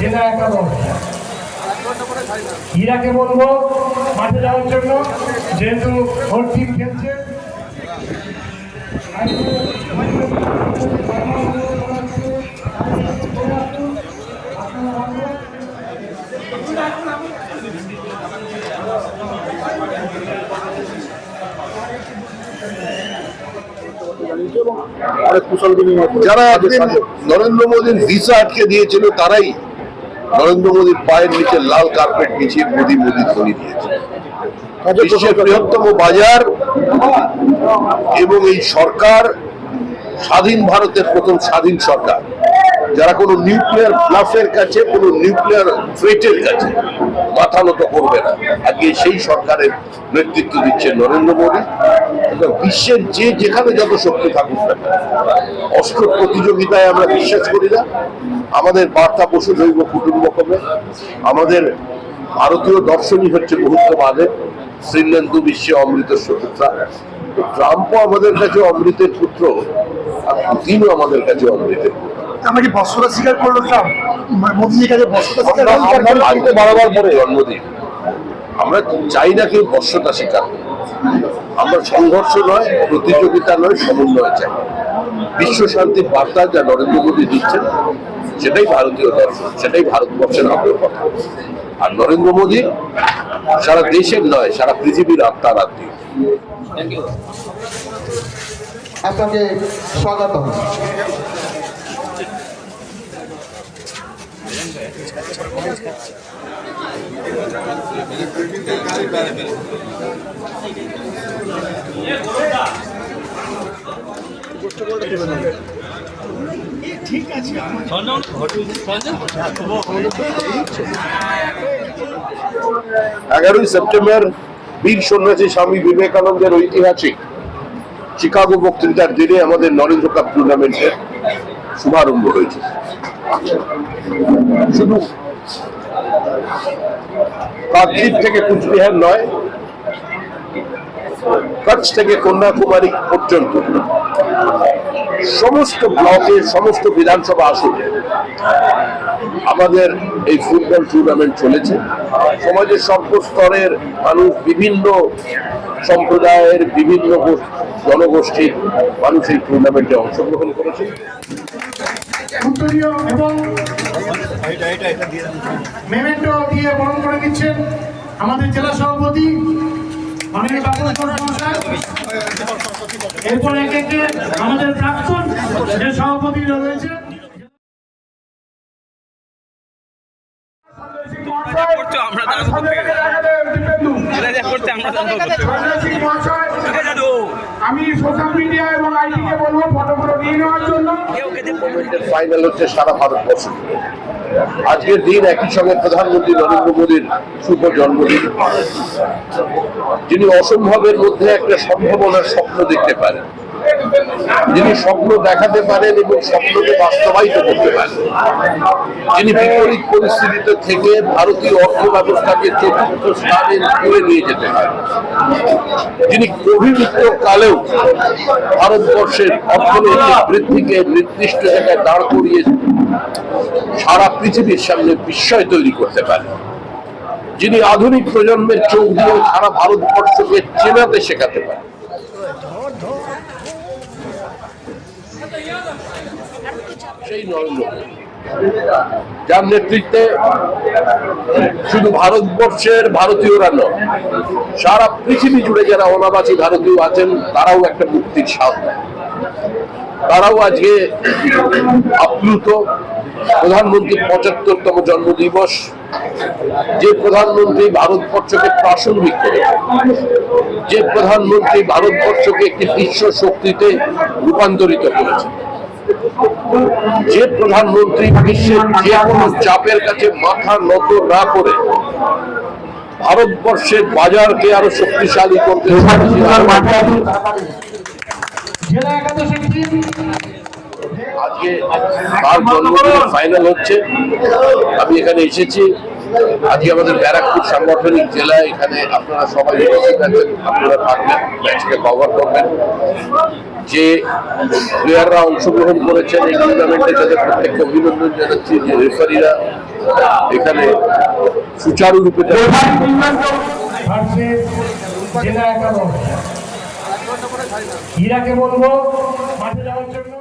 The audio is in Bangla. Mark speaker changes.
Speaker 1: জেলা একাদশ। ইরাকে বলব মাঠে যাওয়ার জন্য যেহেতু ওর টিম খেলছে।
Speaker 2: অনেক কুশল বিনিময়
Speaker 3: যারা একদিন নরেন্দ্র মোদীর ভিসা আটকে দিয়েছিল তারাই নরেন্দ্র মোদীর পায়ের নিচে লাল কার্পেট নিচে মোদী মোদী ধ্বনি দিয়েছে। বিশ্বের বৃহত্তম বাজার এবং এই সরকার স্বাধীন ভারতের প্রথম স্বাধীন সরকার। যারা কোনো নিউক্লিয়ার ব্লাফের কাছে, কোনো নিউক্লিয়ার থ্রেটের কাছে মাথা নত করবে না। আজকে সেই সরকারের নেতৃত্ব দিচ্ছে নরেন্দ্র মোদী। এবং বিশ্বের যে যেখানে যত শক্তি থাকুক না অস্ত্র প্রতিযোগিতায় আমরা বিশ্বাস করি না। আমাদের বার্তা পশু জৈব কুটুম্বকমে আমাদের ভারতীয় দর্শনই হচ্ছে বহুত্ববাদের শ্রীলেন্দু বিশ্বে অমৃত সুপুত্রা ট্রাম্পও আমাদের কাছে অমৃতের পুত্র, আর পুতিনও আমাদের কাছে অমৃতের পুত্র।
Speaker 2: আমরা কি বর্ষটা স্বীকার করল ট্রাম্প মানে মোদীজির কাছে বর্ষটা স্বীকার করল?
Speaker 3: বারবার পরে জন্মদিন আমরা চাই না কেউ বর্ষতা স্বীকার আমরা সংঘর্ষ নয় প্রতিযোগিতা নয় সমন্বয় চাই। বিশ্ব শান্তির বার্তা যা নরেন্দ্র মোদী দিচ্ছেন সেটাই ভারতীয় দর্শন সেটাই ভারতবর্ষের আগ্রহ কথা। আর নরেন্দ্র মোদী সারা দেশের নয় সারা পৃথিবীর আত্মার আত্মীয়।
Speaker 4: আপনাকে স্বাগত
Speaker 3: এগারোই সেপ্টেম্বর বীর সন্ন্যাসী স্বামী বিবেকানন্দের ঐতিহাসিক চিকাগো বক্তৃতার দিনে আমাদের নরেন্দ্র কাপ টুর্নামেন্টের শুভারম্ভ হয়েছে। শুধু কাকদ্বীপ থেকে কুচবিহার নয়, কচ্ছ থেকে কন্যাকুমারী পর্যন্ত। সমস্ত ব্লকে সমস্ত বিধানসভা আসনে আমাদের এই ফুটবল টুর্নামেন্ট চলেছে। সমাজের সর্বস্তরের মানুষ, বিভিন্ন সম্প্রদায়ের বিভিন্ন জনগোষ্ঠীর মানুষ এই টুর্নামেন্টে অংশগ্রহণ করেছে।
Speaker 1: মেমেন্টো দিয়ে বরণ করে নিচ্ছেন আমাদের জেলা সভাপতি এরপর একে একে আমাদের প্রাক্তন যে সভাপতি রয়েছে।
Speaker 5: আমরা দাঁড়াবো করতে এটা যা করতে আমরা করতে
Speaker 6: আমি সোশ্যাল মিডিয়া এবং আইটিকে বলব ফটোগুলো নিয়ে নেওয়ার জন্য।
Speaker 3: ফাইনাল হচ্ছে সারা ভারতবর্ষ। আজকের দিন একই সঙ্গে প্রধানমন্ত্রী নরেন্দ্র মোদীর শুভ জন্মদিন। যিনি অসম্ভবের মধ্যে একটা সম্ভাবনার স্বপ্ন দেখতে পারেন। যিনি স্বপ্ন দেখাতে পারেন এবং স্বপ্নকে বাস্তবায়িত করতে পারেন। যিনি বিপরীত পরিস্থিতিতে থেকে ভারতীয় অর্থ ব্যবস্থাকে চতুর্থ স্থানে তুলে নিয়ে যেতে পারেন। যিনি কোভিড কালেও ভারতবর্ষের অর্থনৈতিক বৃদ্ধিকে নির্দিষ্ট জায়গায় দাঁড় করিয়ে সারা পৃথিবীর সামনে বিস্ময় তৈরি করতে পারেন। যিনি আধুনিক প্রজন্মের চোখ দিয়ে সারা ভারতবর্ষকে চেনাতে শেখাতে পারেন। সেই নরেন্দ্র যার নেতৃত্বে শুধু ভারতবর্ষের ভারতীয়রা নয়, সারা পৃথিবী জুড়ে যারা অনাবাসী ভারতীয় আছেন, তারাও একটা মুক্তির স্বাদ তারাও আজকে আপ্লুত প্রধানমন্ত্রীর পঁচাত্তরতম জন্মদিবস যে প্রধানমন্ত্রী ভারতবর্ষকে প্রাসঙ্গিক করে যে প্রধানমন্ত্রী ভারতবর্ষকে একটি বিশ্ব শক্তিতে রূপান্তরিত করেছে যে প্রধানমন্ত্রী বিশ্বের যে কোনো চাপের কাছে মাথা নত না করে ভারতবর্ষের বাজারকে আরও শক্তিশালী করতে আজকে তার জন্মদিনের ফাইনাল হচ্ছে। আমি এখানে এসেছি। আজকে আমাদের ব্যারাকপুর সাংগঠনিক জেলা এখানে আপনারা সবাই উপস্থিত আছেন আপনারা থাকবেন ম্যাচকে কভার করবেন। যে প্লেয়াররা অংশগ্রহণ করেছেন এই টুর্নামেন্টে তাদের প্রত্যেককে অভিনন্দন জানাচ্ছি যে রেফারিরা এখানে সুচারুরূপে
Speaker 1: ইরাকে বলব মাঠে যাওয়ার জন্য।